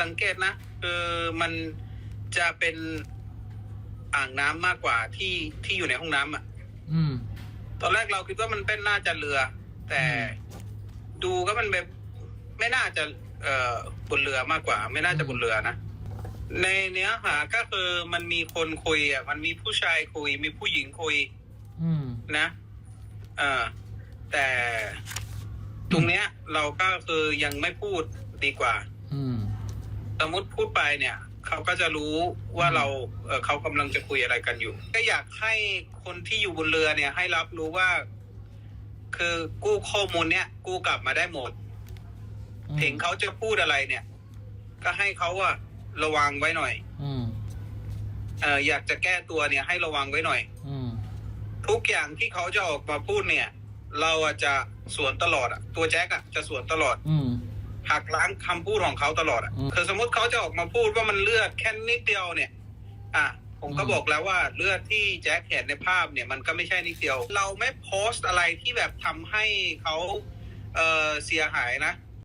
สังเกตนะคือมันจะเป็นอ่างน้ำมากกว่าที่ที่อยู่ในห้องน้ำอะ อืม ตอนแรกเราคิดว่ามันเป็นน่าจะเรือ แต่ดูก็มันแบบไม่น่าจะ เอ่อบนเรือมากกว่า ไม่น่าจะบนเรือนะในเนื้อหาก็คือมันมีคนคุยอะ มันมีผู้ชายคุย มีผู้หญิงคุย อืมนะเออแต่ตรงเนี้ย เราก็คือยังไม่พูดดีกว่า อืม สมมติพูดไปเนี่ยเขาก็จะรู้ว่าเราเอ่อเขากำลังจะคุยอะไรกันอยู่ ก็อยากให้คนที่อยู่บนเรือเนี่ย ให้รับรู้ว่า คือกู้ข้อมูลเนี่ย กู้กลับมาได้หมดถึงเขาจะพูดอะไรเนี่ย ก็ให้เขาอะระวังไว้หน่อยอืมเอออยากจะแก้ตัวเนี่ย ให้ระวังไว้หน่อย อืมทุกอย่างที่เขาจะออกมาพูดเนี่ย เราอะจะสวนตลอดอะตัวแจ็คอะจะสวนตลอด อืม หักล้างคำพูดของเขาตลอดอะอืมคือสมมติเขาจะออกมาพูดว่ามันเลือดแค่นิดเดียวเนี่ย อะผมก็อืมบอกแล้วว่าเลือดที่แจ็คเห็นในภาพเนี่ยมันก็ไม่ใช่นิดเดียว เราไม่โพสต์อะไรที่แบบทำให้เขาเออเสียหายนะ